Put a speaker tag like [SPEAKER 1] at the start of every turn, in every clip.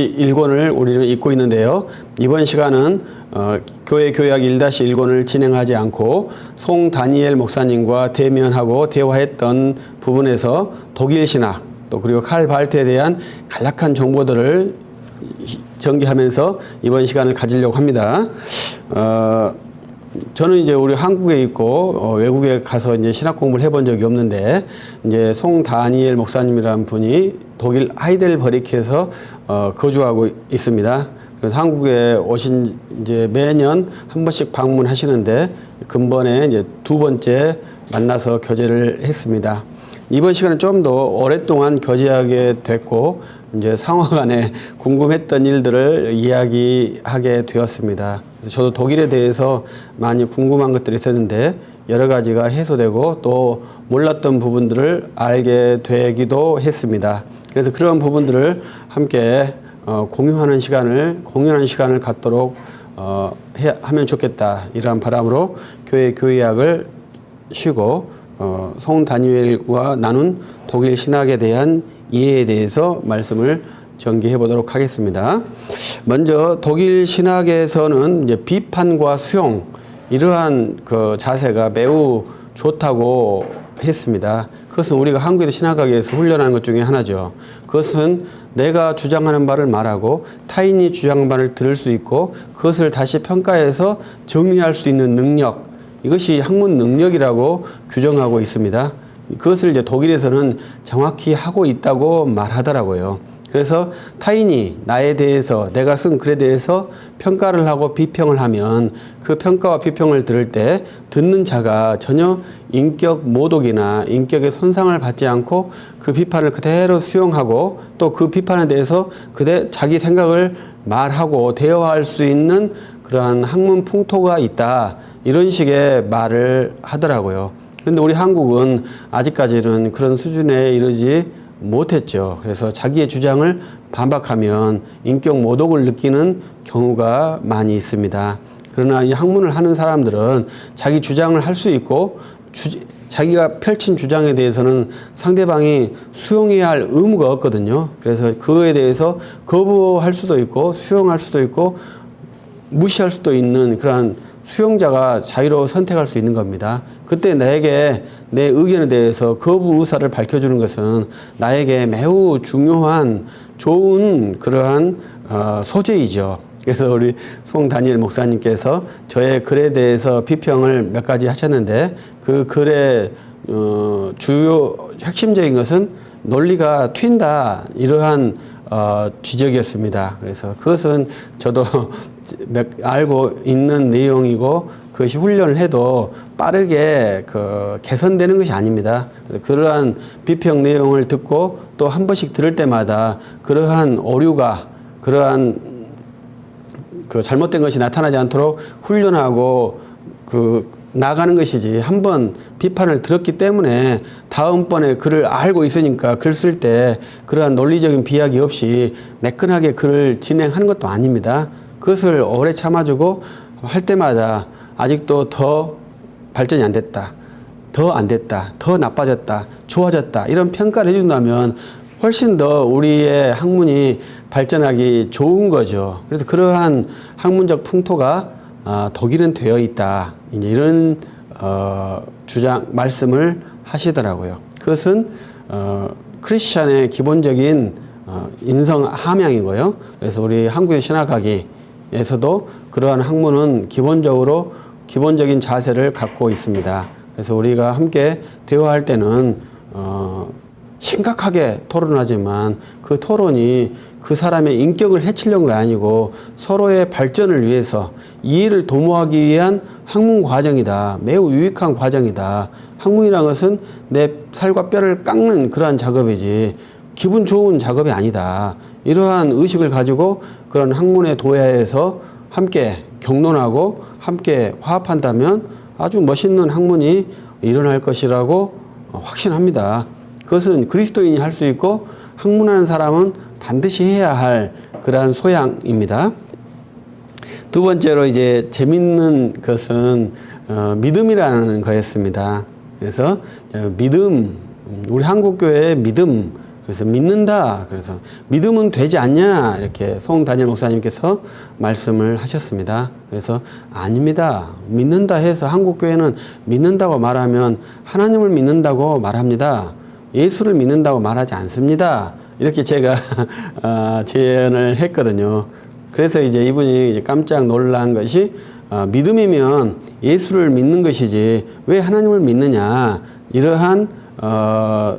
[SPEAKER 1] 1권을 우리는 읽고 있는데요. 이번 시간은 어, 교회 교약 1-1권을 진행하지 않고 송 다니엘 목사님과 대면하고 대화했던 부분에서 독일 신학 또 그리고 칼 발트에 대한 간략한 정보들을 전개하면서 이번 시간을 가지려고 합니다. 어, 저는 이제 우리 한국에 있고 어, 외국에 가서 이제 신학 공부를 해본 적이 없는데 이제 송 다니엘 목사님이라는 분이 독일 하이델버리크에서 어, 거주하고 있습니다. 그래서 한국에 오신 이제 매년 한 번씩 방문하시는데 근본에 이제 두 번째 만나서 교제를 했습니다. 이번 시간은 좀 더 오랫동안 교제하게 됐고 이제 상호간에 궁금했던 일들을 이야기하게 되었습니다. 그래서 저도 독일에 대해서 많이 궁금한 것들이 있었는데 여러 가지가 해소되고 또 몰랐던 부분들을 알게 되기도 했습니다. 그래서 그런 부분들을 함께 어, 공유하는 시간을 공유하는 시간을 갖도록 어, 해, 하면 좋겠다 이러한 바람으로 교회 교회학을 쉬고 어, 송 다니엘과 나눈 독일 신학에 대한 이해에 대해서 말씀을 전개해 보도록 하겠습니다. 먼저 독일 신학에서는 비판과 수용 이러한 그 자세가 매우 좋다고 했습니다. 그것은 우리가 한국에서 신학학에서 훈련하는 것 중에 하나죠. 그것은 내가 주장하는 바를 말하고 타인이 주장하는 바를 들을 수 있고 그것을 다시 평가해서 정리할 수 있는 능력 이것이 학문 능력이라고 규정하고 있습니다. 그것을 이제 독일에서는 정확히 하고 있다고 말하더라고요. 그래서 타인이 나에 대해서 내가 쓴 글에 대해서 평가를 하고 비평을 하면 그 평가와 비평을 들을 때 듣는 자가 전혀 인격 모독이나 인격의 손상을 받지 않고 그 비판을 그대로 수용하고 또 그 비판에 대해서 그대 자기 생각을 말하고 대화할 수 있는 그러한 학문 풍토가 있다. 이런 식의 말을 하더라고요. 그런데 우리 한국은 아직까지는 그런 수준에 이르지 못했죠. 그래서 자기의 주장을 반박하면 인격 모독을 느끼는 경우가 많이 있습니다. 그러나 이 학문을 하는 사람들은 자기 주장을 할 수 있고 주, 자기가 펼친 주장에 대해서는 상대방이 수용해야 할 의무가 없거든요. 그래서 그거에 대해서 거부할 수도 있고 수용할 수도 있고 무시할 수도 있는 그러한 수용자가 자유로 선택할 수 있는 겁니다. 그때 나에게 내 의견에 대해서 거부 의사를 밝혀주는 것은 나에게 매우 중요한 좋은 그러한 어, 소재이죠. 그래서 우리 송 다니엘 목사님께서 저의 글에 대해서 비평을 몇 가지 하셨는데 그 글의 어, 주요 핵심적인 것은 논리가 튄다 이러한 어, 지적이었습니다. 그래서 그것은 저도 알고 있는 내용이고 그것이 훈련을 해도 빠르게 그 개선되는 것이 아닙니다. 그러한 비평 내용을 듣고 또 한 번씩 들을 때마다 그러한 오류가 그러한 그 잘못된 것이 나타나지 않도록 훈련하고 그 나가는 것이지 한 번 비판을 들었기 때문에 다음번에 글을 알고 있으니까 글 쓸 때 그러한 논리적인 비약이 없이 매끈하게 글을 진행하는 것도 아닙니다. 그것을 오래 참아주고 할 때마다 아직도 더 발전이 안 됐다. 더 안 됐다. 더 나빠졌다. 좋아졌다. 이런 평가를 해준다면 훨씬 더 우리의 학문이 발전하기 좋은 거죠. 그래서 그러한 학문적 풍토가 어, 독일은 되어 있다. 이제 이런 어, 주장 말씀을 하시더라고요. 그것은 어, 크리스천의 기본적인 어, 인성 함양이고요. 그래서 우리 한국의 신학학 에서도 그러한 학문은 기본적으로 기본적인 자세를 갖고 있습니다. 그래서 우리가 함께 대화할 때는 어, 심각하게 토론하지만 그 토론이 그 사람의 인격을 해치려는 게 아니고 서로의 발전을 위해서 이해를 도모하기 위한 학문 과정이다. 매우 유익한 과정이다. 학문이라는 것은 내 살과 뼈를 깎는 그러한 작업이지 기분 좋은 작업이 아니다. 이러한 의식을 가지고 그런 학문의 도야에서 함께 경론하고 함께 화합한다면 아주 멋있는 학문이 일어날 것이라고 확신합니다. 그것은 그리스도인이 할 수 있고 학문하는 사람은 반드시 해야 할 그러한 소양입니다. 두 번째로 이제 재밌는 것은 어, 믿음이라는 거였습니다. 그래서 어, 믿음, 우리 한국 교회의 믿음 그래서 믿는다. 그래서 믿으면 되지 않냐. 이렇게 송 다니엘 목사님께서 말씀을 하셨습니다. 그래서 아닙니다. 믿는다 해서 한국교회는 믿는다고 말하면 하나님을 믿는다고 말합니다. 예수를 믿는다고 말하지 않습니다. 이렇게 제가 아, 제안을 했거든요. 그래서 이제 이분이 이제 깜짝 놀란 것이 아, 믿음이면 예수를 믿는 것이지 왜 하나님을 믿느냐 이러한 어,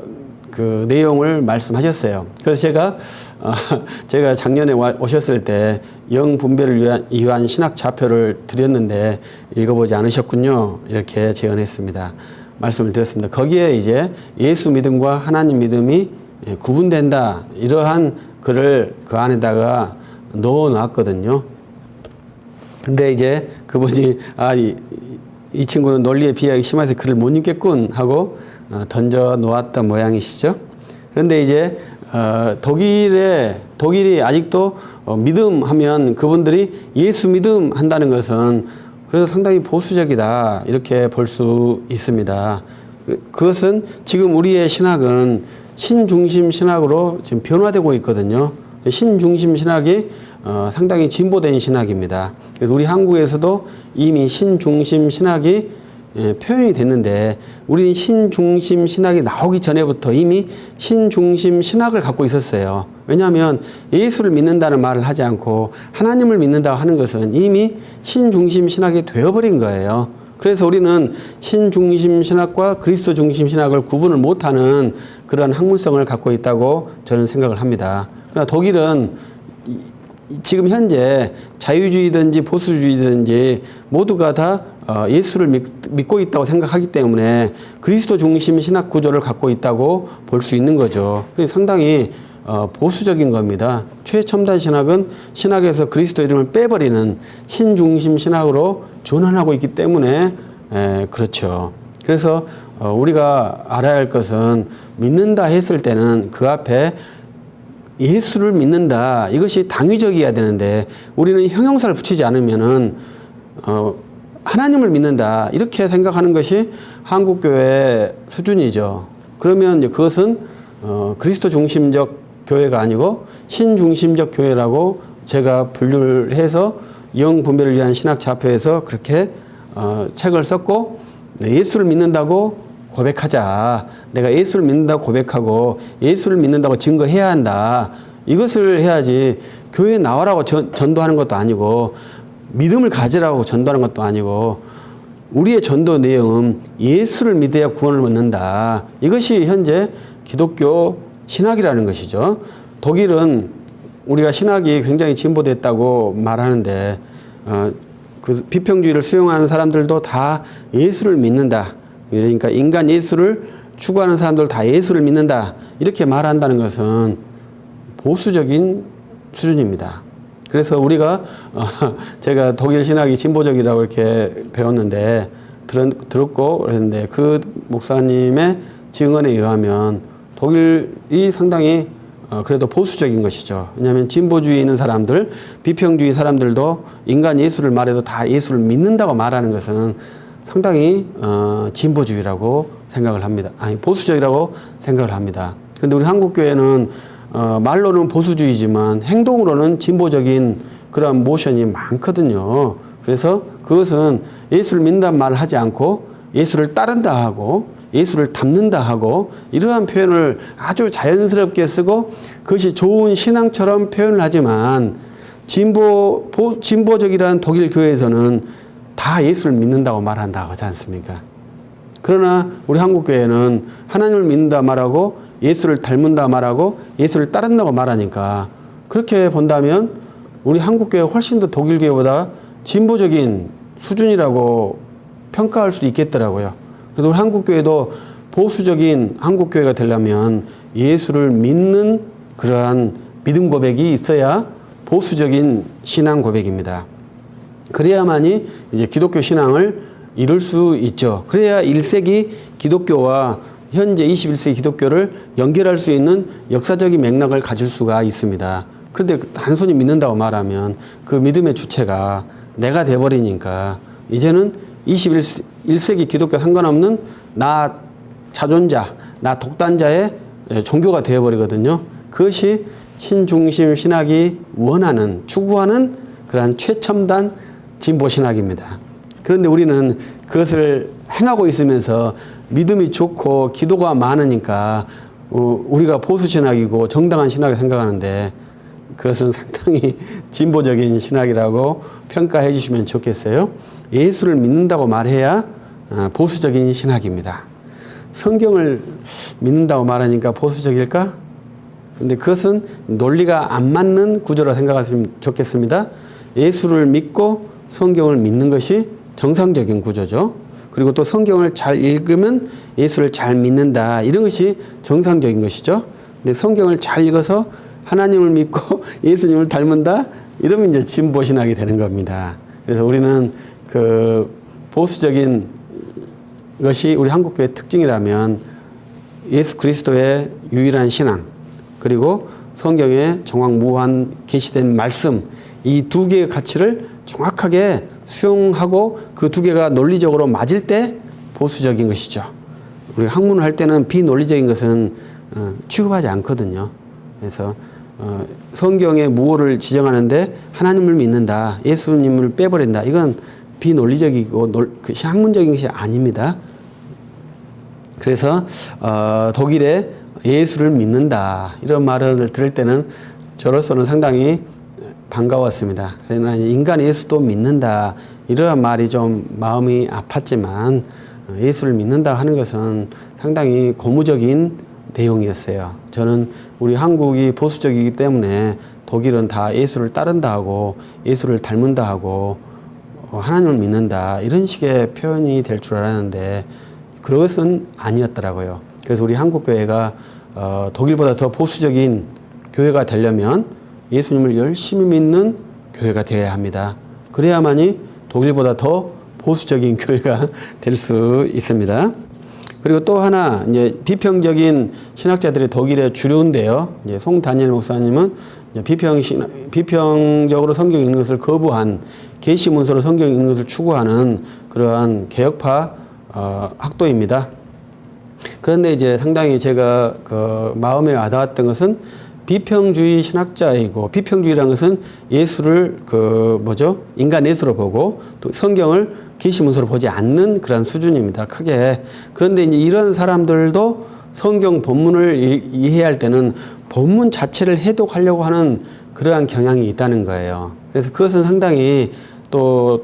[SPEAKER 1] 그 내용을 말씀하셨어요. 그래서 제가 어, 제가 작년에 와, 오셨을 때 영 분별을 위한, 위한 신학 좌표를 드렸는데 읽어보지 않으셨군요. 이렇게 제언했습니다. 말씀을 드렸습니다. 거기에 이제 예수 믿음과 하나님 믿음이 예, 구분된다 이러한 글을 그 안에다가 넣어 놨거든요. 근데 이제 그분이 아, 이, 이 친구는 논리에 비하기 심해서 글을 못 읽겠군 하고 어, 던져 놓았던 모양이시죠. 그런데 이제 어, 독일에 독일이 아직도 어, 믿음 하면 그분들이 예수 믿음 한다는 것은 그래서 상당히 보수적이다 이렇게 볼 수 있습니다. 그것은 지금 우리의 신학은 신중심 신학으로 지금 변화되고 있거든요. 신중심 신학이 어, 상당히 진보된 신학입니다. 그래서 우리 한국에서도 이미 신중심 신학이 예, 표현이 됐는데 우리는 신중심 신학이 나오기 전에부터 이미 신중심 신학을 갖고 있었어요. 왜냐하면 예수를 믿는다는 말을 하지 않고 하나님을 믿는다고 하는 것은 이미 신중심 신학이 되어버린 거예요. 그래서 우리는 신중심 신학과 그리스도 중심 신학을 구분을 못하는 그런 학문성을 갖고 있다고 저는 생각을 합니다. 그러나 독일은 이- 지금 현재 자유주의든지 보수주의든지 모두가 다 어, 예수를 믿, 믿고 있다고 생각하기 때문에 그리스도 중심 신학 구조를 갖고 있다고 볼 수 있는 거죠. 상당히 어, 보수적인 겁니다. 최첨단 신학은 신학에서 그리스도 이름을 빼버리는 신중심 신학으로 전환하고 있기 때문에 에, 그렇죠. 그래서 어, 우리가 알아야 할 것은 믿는다 했을 때는 그 앞에 예수를 믿는다. 이것이 당위적이어야 되는데 우리는 형용사를 붙이지 않으면은 어, 하나님을 믿는다. 이렇게 생각하는 것이 한국 교회 수준이죠. 그러면 그것은 어, 그리스도 중심적 교회가 아니고 신 중심적 교회라고 제가 분류를 해서 영 분별을 위한 신학 좌표에서 그렇게 어, 책을 썼고 네, 예수를 믿는다고 고백하자. 내가 예수를 믿는다고 고백하고 예수를 믿는다고 증거해야 한다. 이것을 해야지 교회에 나와라고 전, 전도하는 것도 아니고 믿음을 가지라고 전도하는 것도 아니고 우리의 전도 내용은 예수를 믿어야 구원을 얻는다. 이것이 현재 기독교 신학이라는 것이죠. 독일은 우리가 신학이 굉장히 진보됐다고 말하는데 어, 그 비평주의를 수용하는 사람들도 다 예수를 믿는다. 그러니까 인간 예수를 추구하는 사람들 다 예수를 믿는다. 이렇게 말한다는 것은 보수적인 수준입니다. 그래서 우리가 어, 제가 독일 신학이 진보적이라고 이렇게 배웠는데 들었, 들었고 그랬는데 그 목사님의 증언에 의하면 독일이 상당히 어, 그래도 보수적인 것이죠. 왜냐하면 진보주의 있는 사람들, 비평주의 사람들도 인간 예수를 말해도 다 예수를 믿는다고 말하는 것은 상당히 어, 진보주의라고 생각을 합니다. 아니 보수적이라고 생각을 합니다. 그런데 우리 한국 교회는 어, 말로는 보수주의지만 행동으로는 진보적인 그런 모션이 많거든요. 그래서 그것은 예수를 믿는다는 말을 하지 않고 예수를 따른다 하고 예수를 닮는다 하고 이러한 표현을 아주 자연스럽게 쓰고 그것이 좋은 신앙처럼 표현을 하지만 진보 보, 진보적이라는 독일 교회에서는 다 예수를 믿는다고 말한다고 하지 않습니까? 그러나 우리 한국 교회는 하나님을 믿는다 말하고 예수를 닮는다 말하고 예수를 따른다고 말하니까 그렇게 본다면 우리 한국 교회 훨씬 더 독일 교회보다 진보적인 수준이라고 평가할 수 있겠더라고요. 그래도 우리 한국 교회도 보수적인 한국 교회가 되려면 예수를 믿는 그러한 믿음 고백이 있어야 보수적인 신앙 고백입니다. 그래야만이 이제 기독교 신앙을 이룰 수 있죠. 그래야 1세기 기독교와 현재 21세기 기독교를 연결할 수 있는 역사적인 맥락을 가질 수가 있습니다. 그런데 단순히 믿는다고 말하면 그 믿음의 주체가 내가 돼버리니까 이제는 21세기 기독교 상관없는 나 자존자, 나 독단자의 종교가 되어버리거든요. 그것이 신중심 신학이 원하는 추구하는 그러한 최첨단 진보 신학입니다. 그런데 우리는 그것을 행하고 있으면서 믿음이 좋고 기도가 많으니까 어, 우리가 보수 신학이고 정당한 신학을 생각하는데 그것은 상당히 진보적인 신학이라고 평가해 주시면 좋겠어요. 예수를 믿는다고 말해야 어, 보수적인 신학입니다. 성경을 믿는다고 말하니까 보수적일까? 근데 그것은 논리가 안 맞는 구조라 생각하시면 좋겠습니다. 예수를 믿고 성경을 믿는 것이 정상적인 구조죠. 그리고 또 성경을 잘 읽으면 예수를 잘 믿는다. 이런 것이 정상적인 것이죠. 근데 성경을 잘 읽어서 하나님을 믿고 예수님을 닮는다? 이러면 이제 진보 신학이 되는 겁니다. 그래서 우리는 그 보수적인 것이 우리 한국교회 특징이라면 예수 그리스도의 유일한 신앙 그리고 성경의 정확무한 계시된 말씀 이 두 개의 가치를 정확하게 수용하고 그 두 개가 논리적으로 맞을 때 보수적인 것이죠. 우리 학문을 할 때는 비논리적인 것은 어, 취급하지 않거든요. 그래서 어, 성경의 무호를 지정하는데 하나님을 믿는다, 예수님을 빼버린다. 이건 비논리적이고 논, 그 학문적인 것이 아닙니다. 그래서 어, 독일에 예수를 믿는다 이런 말을 들을 때는 저로서는 상당히 반가웠습니다. 그러나 인간 예수도 믿는다 이러한 말이 좀 마음이 아팠지만 어, 예수를 믿는다 하는 것은 상당히 고무적인 내용이었어요. 저는 우리 한국이 보수적이기 때문에 독일은 다 예수를 따른다 하고 예수를 닮는다 하고 어, 하나님을 믿는다 이런 식의 표현이 될 줄 알았는데 그것은 아니었더라고요. 그래서 우리 한국 교회가 어, 독일보다 더 보수적인 교회가 되려면 예수님을 열심히 믿는 교회가 되어야 합니다. 그래야만이 독일보다 더 보수적인 교회가 될 수 있습니다. 그리고 또 하나 이제 비평적인 신학자들이 독일의 주류인데요. 이제 송 다니엘 목사님은 비평 신 비평적으로 성경 읽는 것을 거부한 계시 문서로 성경 읽는 것을 추구하는 그러한 개혁파 어, 학도입니다. 그런데 이제 상당히 제가 그 마음에 와닿았던 것은 비평주의 신학자이고 비평주의라는 것은 예수를 그 뭐죠 인간 예수로 보고 또 성경을 계시문서로 보지 않는 그런 수준입니다. 크게 그런데 이제 이런 사람들도 성경 본문을 이해할 때는 본문 자체를 해독하려고 하는 그러한 경향이 있다는 거예요. 그래서 그것은 상당히 또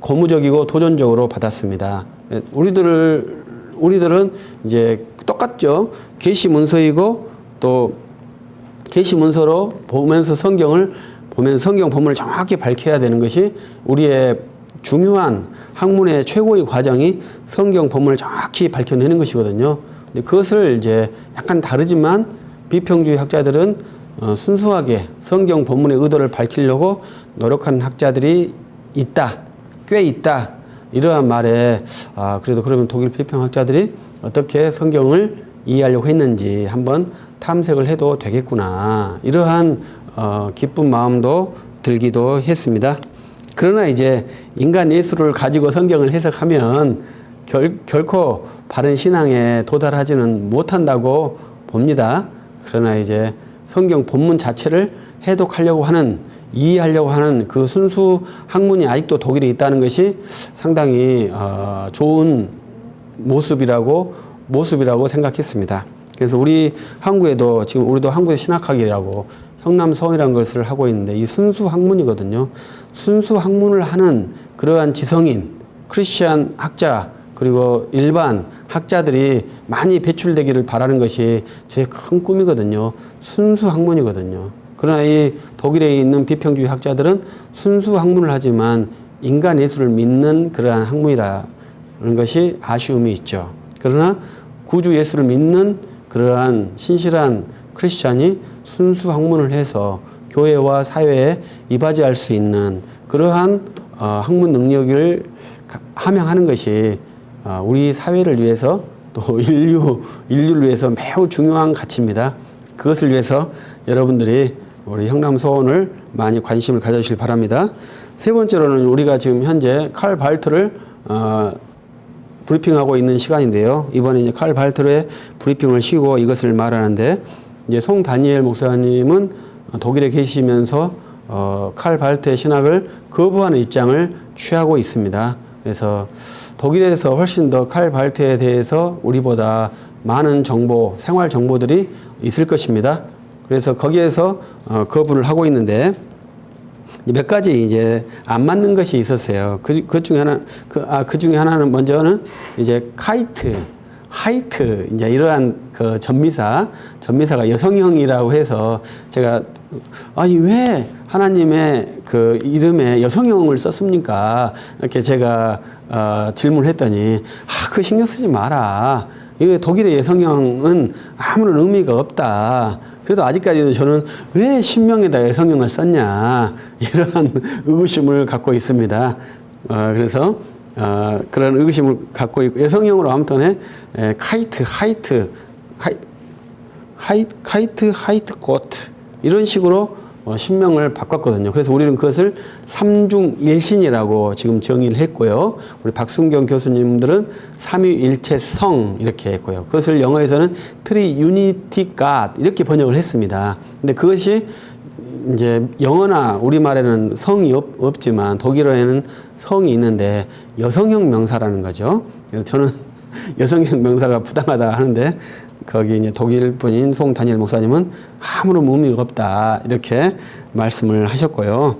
[SPEAKER 1] 고무적이고 도전적으로 받았습니다. 우리들을 우리들은 이제 똑같죠. 계시 문서이고 또 계시 문서로 보면서 성경을 보면 성경 본문을 정확히 밝혀야 되는 것이 우리의 중요한 학문의 최고의 과정이 성경 본문을 정확히 밝혀내는 것이거든요. 근데 그것을 이제 약간 다르지만 비평주의 학자들은 어, 순수하게 성경 본문의 의도를 밝히려고 노력하는 학자들이 있다, 꽤 있다. 이러한 말에 아 그래도 그러면 독일 비평학자들이 어떻게 성경을 이해하려고 했는지 한번 탐색을 해도 되겠구나 이러한 어, 기쁜 마음도 들기도 했습니다. 그러나 이제 인간 예수를 가지고 성경을 해석하면 결, 결코 바른 신앙에 도달하지는 못한다고 봅니다. 그러나 이제 성경 본문 자체를 해독하려고 하는 이해하려고 하는 그 순수 학문이 아직도 독일에 있다는 것이 상당히 어, 좋은 모습이라고 모습이라고 생각했습니다. 그래서 우리 한국에도 지금 우리도 한국의 신학학이라고 형남성이라는 것을 하고 있는데 이 순수 학문이거든요. 순수 학문을 하는 그러한 지성인 크리스천 학자 그리고 일반 학자들이 많이 배출되기를 바라는 것이 저의 큰 꿈이거든요. 순수 학문이거든요. 그러나 이 독일에 있는 비평주의 학자들은 순수 학문을 하지만 인간 예수를 믿는 그러한 학문이라는 것이 아쉬움이 있죠. 그러나 구주 예수를 믿는 그러한 신실한 크리스찬이 순수 학문을 해서 교회와 사회에 이바지할 수 있는 그러한 어, 학문 능력을 함양하는 것이 어, 우리 사회를 위해서 또 인류 인류를 위해서 매우 중요한 가치입니다. 그것을 위해서 여러분들이 우리 형남 소원을 많이 관심을 가져주실 바랍니다. 세 번째로는 우리가 지금 현재 칼 발트를 어, 브리핑하고 있는 시간인데요. 이번에 이제 칼 발트의 브리핑을 쉬고 이것을 말하는데 이제 송 다니엘 목사님은 독일에 계시면서 어, 칼 발트의 신학을 거부하는 입장을 취하고 있습니다. 그래서 독일에서 훨씬 더 칼 발트에 대해서 우리보다 많은 정보, 생활 정보들이 있을 것입니다. 그래서 거기에서 어, 거부를 하고 있는데 몇 가지 이제 안 맞는 것이 있었어요. 그, 그 중에 하나, 그, 아, 그 중에 하나는 먼저는 이제 카이트, 하이트, 이제 이러한 그 전미사, 전미사가 여성형이라고 해서 제가, 아니, 왜 하나님의 그 이름에 여성형을 썼습니까? 이렇게 제가, 어, 질문을 했더니, 아, 그 신경 쓰지 마라. 이거 독일의 여성형은 아무런 의미가 없다. 그래도 아직까지도 저는 왜 신명에다 여성형을 썼냐 이러한 의구심을 갖고 있습니다. 어, 그래서 어, 그런 의구심을 갖고 있고 여성형으로 아무튼 에, 카이트, 하이트, 하이, 하이, 카이트, 하이트, 고트 이런 식으로 어, 신명을 바꿨거든요. 그래서 우리는 그것을 삼중일신이라고 지금 정의를 했고요. 우리 박순경 교수님들은 삼위일체성 이렇게 했고요. 그것을 영어에서는 트리 유니티 갓 이렇게 번역을 했습니다. 근데 그것이 이제 영어나 우리말에는 성이 없, 없지만 독일어에는 성이 있는데 여성형 명사라는 거죠. 그래서 저는 여성형 명사가 부당하다 하는데 거기 이제 독일 분인 송 다니엘 목사님은 아무런 의미가 없다 이렇게 말씀을 하셨고요.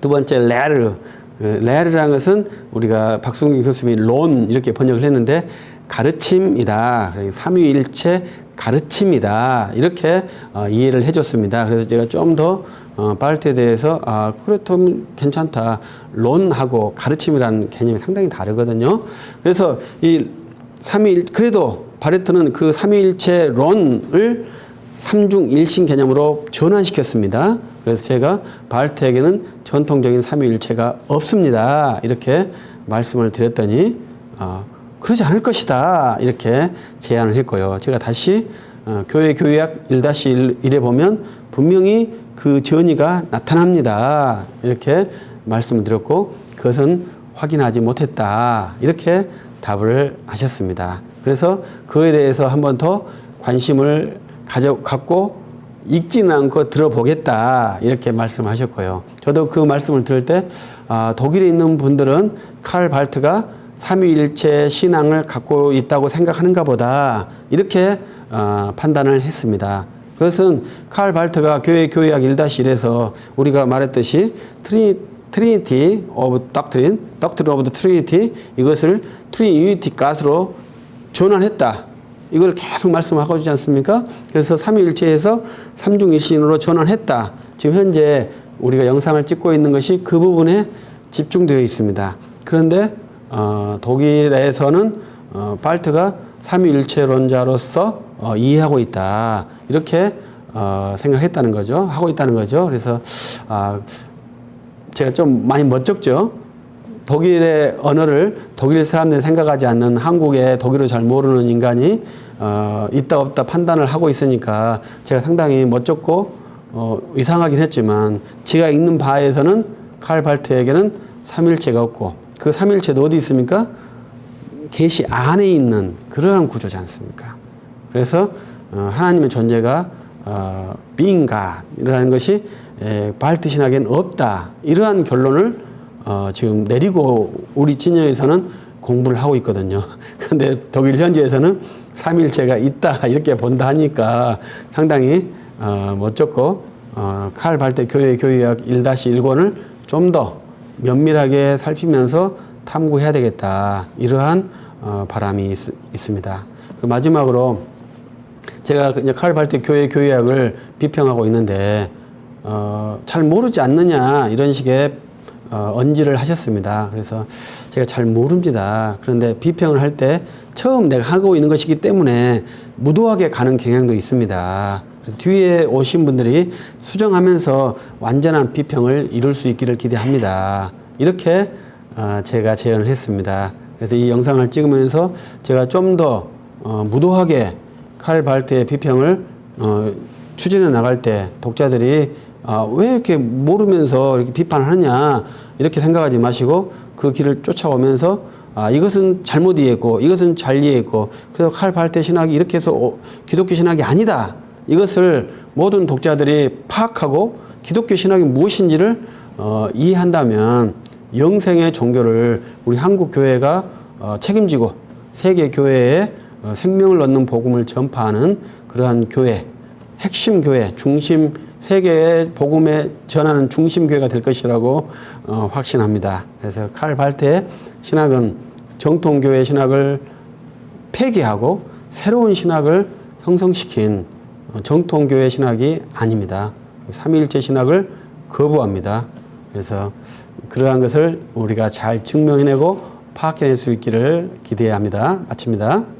[SPEAKER 1] 두 번째 레르 레르라는 것은 우리가 박승규 교수님이 론 이렇게 번역을 했는데 가르침이다. 그러니까 삼위일체 가르침이다. 이렇게 어, 이해를 해줬습니다. 그래서 제가 좀더 어, 발트에 대해서 아 그렇다면 괜찮다. 론하고 가르침이라는 개념이 상당히 다르거든요. 그래서 이 삼위일 그래도 바레트는 그 삼위일체 론을 삼중일신 개념으로 전환시켰습니다. 그래서 제가 바르트에게는 전통적인 삼위일체가 없습니다. 이렇게 말씀을 드렸더니 어, 그러지 않을 것이다. 이렇게 제안을 했고요. 제가 다시 어, 교회 교회학 1-1에 보면 분명히 그 전이가 나타납니다. 이렇게 말씀을 드렸고 그것은 확인하지 못했다. 이렇게 답을 하셨습니다. 그래서 그에 대해서 한 번 더 관심을 가져 갖고 읽지는 않고 들어보겠다 이렇게 말씀하셨고요. 저도 그 말씀을 들을 때 아, 독일에 있는 분들은 칼 발트가 삼위일체 신앙을 갖고 있다고 생각하는가 보다 이렇게 아, 판단을 했습니다. 그것은 칼 발트가 교회 교회학 1-1에서 우리가 말했듯이 트리 트리니티 오브 닥트린, 닥트린 오브 트리니티 이것을 트리니티 가스로 전환했다. 이걸 계속 말씀하고 있지 않습니까? 그래서 삼위일체에서 삼중일신으로 전환했다. 지금 현재 우리가 영상을 찍고 있는 것이 그 부분에 집중되어 있습니다. 그런데 어, 독일에서는 어, 발트가 삼위일체론자로서 어, 이해하고 있다. 이렇게 어, 생각했다는 거죠. 하고 있다는 거죠. 그래서 아, 제가 좀 많이 멋쩍죠. 독일의 언어를 독일 사람들이 생각하지 않는 한국의 독일을 잘 모르는 인간이 어, 있다 없다 판단을 하고 있으니까 제가 상당히 멋졌고 어, 이상하긴 했지만 제가 읽는 바에서는 칼 발트에게는 삼일체가 없고 그 삼일체도 어디 있습니까? 계시 안에 있는 그러한 구조지 않습니까? 그래서 어, 하나님의 존재가 어, 빙가이라는 것이 에, 발트 신학에는 없다 이러한 결론을 어, 지금 내리고 우리 진영에서는 공부를 하고 있거든요. 그런데 독일 현지에서는 삼일체가 있다 이렇게 본다 하니까 상당히 어, 멋졌고 어, 칼 발대 교회 교회학 1-1권을 좀 더 면밀하게 살피면서 탐구해야 되겠다 이러한 어, 바람이 있, 있습니다. 그 마지막으로 제가 이제 칼 발대 교회 교회학을 비평하고 있는데 어, 잘 모르지 않느냐 이런 식의 어, 언지를 하셨습니다. 그래서 제가 잘 모릅니다. 그런데 비평을 할 때 처음 내가 하고 있는 것이기 때문에 무도하게 가는 경향도 있습니다. 뒤에 오신 분들이 수정하면서 완전한 비평을 이룰 수 있기를 기대합니다. 이렇게 어, 제가 제안을 했습니다. 그래서 이 영상을 찍으면서 제가 좀더 어, 무도하게 칼 발트의 비평을 어, 추진해 나갈 때 독자들이 아, 왜 이렇게 모르면서 이렇게 비판을 하냐 이렇게 생각하지 마시고 그 길을 쫓아오면서 아, 이것은 잘못 이해했고 이것은 잘 이해했고 그래서 칼발대 신학이 이렇게 해서 어, 기독교 신학이 아니다. 이것을 모든 독자들이 파악하고 기독교 신학이 무엇인지를 어, 이해한다면 영생의 종교를 우리 한국 교회가 어, 책임지고 세계 교회에 어, 생명을 얻는 복음을 전파하는 그러한 교회, 핵심 교회, 중심 세계의 복음에 전하는 중심 교회가 될 것이라고 어, 확신합니다. 그래서 칼 발테 신학은 정통 교회 신학을 폐기하고 새로운 신학을 형성시킨 어, 정통 교회 신학이 아닙니다. 삼위일체 신학을 거부합니다. 그래서 그러한 것을 우리가 잘 증명해내고 파악해낼 수 있기를 기대합니다. 마칩니다.